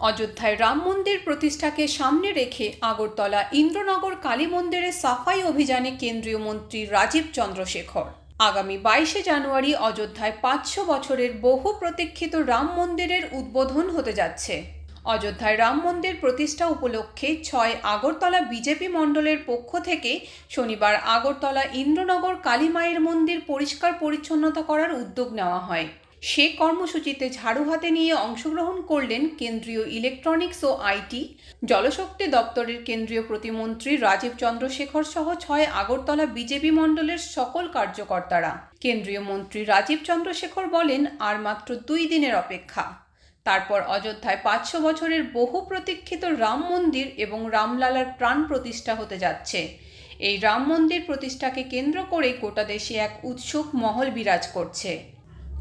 অযোধ্যায় রাম মন্দির প্রতিষ্ঠাকে সামনে রেখে আগরতলা ইন্দ্রনগর কালী মন্দিরের সাফাই অভিযানে কেন্দ্রীয় মন্ত্রী রাজীব চন্দ্রশেখর। আগামী বাইশে জানুয়ারি অযোধ্যায় পাঁচশো বছরের বহু প্রতীক্ষিত রাম মন্দিরের উদ্বোধন হতে যাচ্ছে। অযোধ্যায় রাম মন্দির প্রতিষ্ঠা উপলক্ষে ছয় আগরতলা বিজেপি মণ্ডলের পক্ষ থেকে শনিবার আগরতলা ইন্দ্রনগর কালী মায়ের মন্দির পরিষ্কার পরিচ্ছন্নতা করার উদ্যোগ নেওয়া হয়। সে কর্মসূচিতে ঝাড়ু হাতে নিয়ে অংশগ্রহণ করলেন কেন্দ্রীয় ইলেকট্রনিক্স ও আইটি। জলশক্তি দপ্তরের কেন্দ্রীয় প্রতিমন্ত্রী রাজীব চন্দ্রশেখর সহ ছয় আগরতলা বিজেপি মণ্ডলের সকল কার্যকর্তারা। কেন্দ্রীয় মন্ত্রী রাজীব চন্দ্রশেখর বলেন, আর মাত্র দুই দিনের অপেক্ষা। তারপর অযোধ্যায় পাঁচশো বছরের বহু প্রতীক্ষিত রাম মন্দির এবং রামলালার প্রাণ প্রতিষ্ঠা হতে যাচ্ছে। এই রাম মন্দির প্রতিষ্ঠাকে কেন্দ্র করে গোটা দেশে এক উৎসুক মহল বিরাজ করছে।